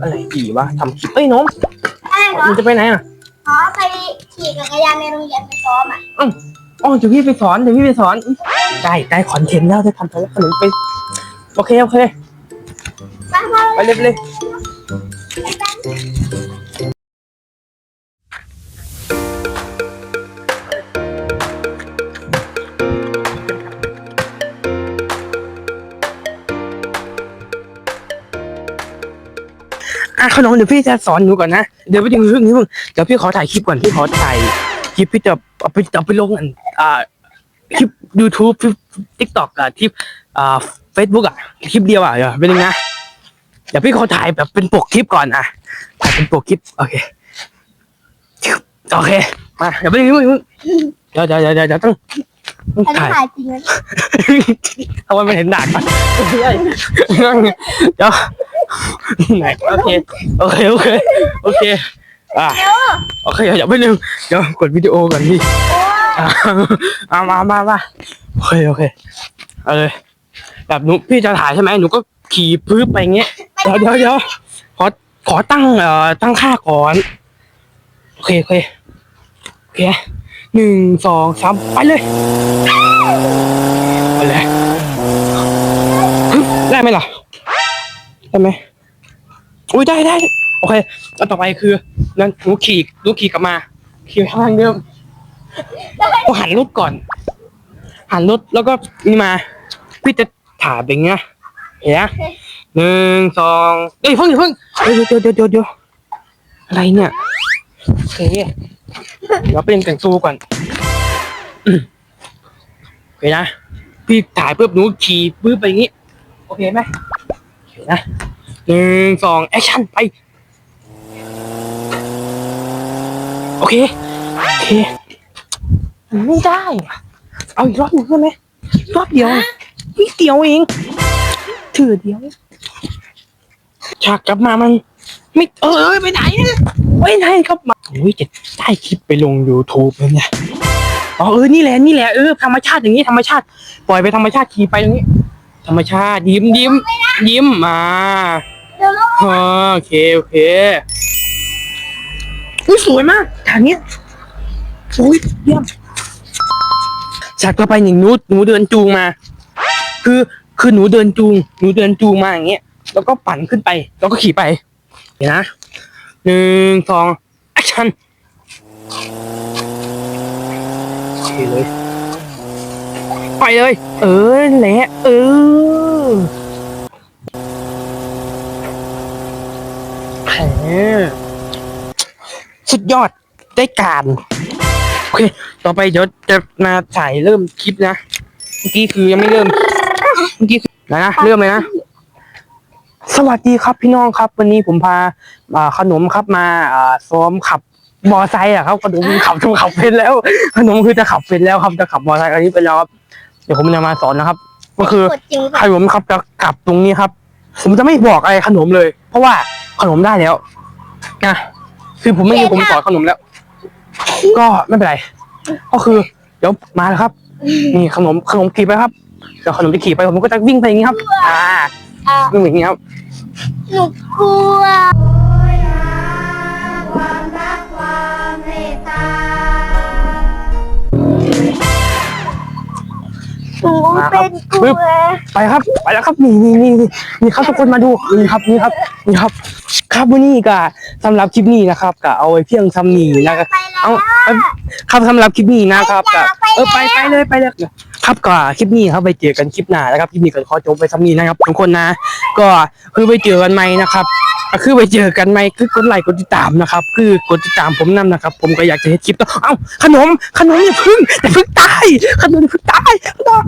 อะไรดีวะทำคลิปเอ้ยน้องได้เหรอมันจะไปไหนอะขอไปขี่จักรยานในโรงเรียนไปซ้อมอะอ๋อเดี๋ยวพี่ไปสอนเดี๋ยวพี่ไปสอนได้ได้คอนเทนต์แล้วได้ทำขนมไปโอเคโอเค ไปมาไปเลยไปเลยะขนมเดี๋ยวพี่จะสอนหนูก่อนนะ เดี๋ยวไปถึงเรื่องนี้มึงเดี๋ยวพี่ขอถ่ายคลิปก่อนพี่ขอถ่ายคลิปพี่จะเอาไปเอาไปลงอันอ่าคลิป YouTube คลิป TikTok อะคลิปอ่า Facebook อะคลิปเดียวอะเดี๋ยวเป็นยังไงนะเดี๋ยวพี่ขอถ่ายแบบเป็นปกคลิปก่อนอะถ่ายเป็นปกคลิปโอเคโอเคมาเดี๋ยวไปถึงมึงมึงเดี๋ยวเดี๋ยวเดี๋ยวเดี๋ยวเดี๋ยวต้องต้องอันนี้ถ่าย ถ่ายจริงเลยเอาไว้ไม่เห็นด่านก่อนไม่ใช่เดี๋ยว ไหนโอเคโอเคโอเคโอเคอะเดี๋ยวโอเคเดี๋ยวไปหนึ่งเดี๋ยวกดวิดีโอก่อนพี่โอ้ยอะเอามามามาโอเคโอเคเอาเลยแบบหนูพี่จะถ่ายใช่ไหมหนูก็ขี่พื้นไปอย่างเงี้ยเดี๋ยวเดี๋ยวเดี๋ยวขอขอตั้งเอ่อตั้งค่าก่อนโอเคโอเคโอเคหนึ่งสองสามไปเลยไปเลยฮึบได้ไหมล่ะได้ไหม อุ้ยได้ได้โอเคแล้วต่อไปคือนั่นหนูขี่หนูขี่กลับมา ขี่ไปทางเดิมก็หันรถก่อน หันรถแล้วก็นี่มา พี่จะถ่ายแบบเงี้ยเห็นไหมหนึ่งสองเอ้ยเพิ่งอย่าเพิ่งเดี๋ยวเดี๋ยวเดี๋ยวเดี๋ยวเดี๋ยวอะไรเนี่ยโอเคเดี๋ยวเป็นแต่งตัวก่อนโอเคนะพี่ถ่ายปุ๊บหนูขี่ปุ๊บไปอย่างงี้ โอเคไหมโอเคนะ หนึ่งสองแอคชั่นไป โอเค โอเค ไม่ได้ว่ะเอาอีกรอบหนึ่งได้ไหมรอบเดียวนิดเดียวเองถือเดียว ฉากกลับมามัน ไม่เออไปไหนเนี่ยไปไหนครับมาโอ้ยจะได้คลิปไปลง YouTube เลยเนี่ยอ๋อเออนี่แหละนี่แหละเออธรรมชาติอย่างนี้ธรรมชาติ ปล่อยไปธรรมชาติขี่ไปอย่างนี้ ธรรมชาติยิ้มยิ้มยิ้มมาเดี๋ยวลูก อ๋อโอเคโอเคอุ้ยสวยมากทางเนี้ยโอ้ยเยี่ยมจากต่อไปหนึ่งหนูหนูเดินจูงมา คือคือหนูเดินจูงหนูเดินจูงมาอย่างเงี้ยแล้วก็ปั่นขึ้นไป แล้วก็ขี่ไป เดี๋ยวนะหนึ่งสองแอคชั่นโอเคเลย ไปเลย เออแหละเออ แหมสุดยอดได้การโอเคต่อไปเดี๋ยวจะมาถ่ายเริ่มคลิปนะเมื่อกี้คือยังไม่เริ่มเมื่อกี้คือนะนะเริ่มเลยนะสวัสดีครับพี่น้องครับ วันนี้ผมพาอ่าขนมครับมาอ่าซ้อมขับมอไซค์อะครับขนมขับทุกขับเป็นแล้ว ขนมคือจะขับเป็นแล้วครับจะขับมอไซค์อันนี้เป็นแล้วครับเดี๋ยวผมจะมาสอนนะครับ ก็คือกดจริงขนมครับจะกลับตรงนี้ครับ ผมจะไม่บอกอะไรขนมเลย เพราะว่าขนมได้แล้ว นะคือผมไม่มีผมสอนขนมแล้ว ก็ไม่เป็นไร ก็คือ เดี๋ยวมาแล้วครับ นี่ขนมขนมขี่ไปครับเดี๋ยวขนมจะขี่ไปผมก็จะวิ่งไปอย่างนี้ครับ อ่าอะวิ่งอย่างนี้ครับหนูกลัวความรักความเมตตาหนูเป็นกลัวไปครับ ไปแล้วครับนี่นี่นี่นี่นี่ครับทุกคนมาดูนี่ครับนี่ครับนี่ครับ ครับวันนี้ก็สำหรับคลิปนี้นะครับก็เอาไว้เพียงซ้ำนี้นะครับไปแล้วเอาเอาครับสำหรับคลิปนี้นะครับก็เออไปไปเลยไปเลยครับก็คลิปนี้ครับไปเจอกันคลิปหน้านะครับคลิปนี้ก็ขอจบไปซ้ำนี้นะครับทุกคนนะ ก็คือไปเจอกันใหม่นะครับก็คือไปเจอกันใหม่คือกดไลค์กดติดตามนะครับ คือกดติดตามผมนํนะครับ ผมก็อยากจะให้คลิปต่อเอ้าขนมขนมอย่าพึ่งอย่าพึ่งตายขนมอย่าพึ่งตายขนม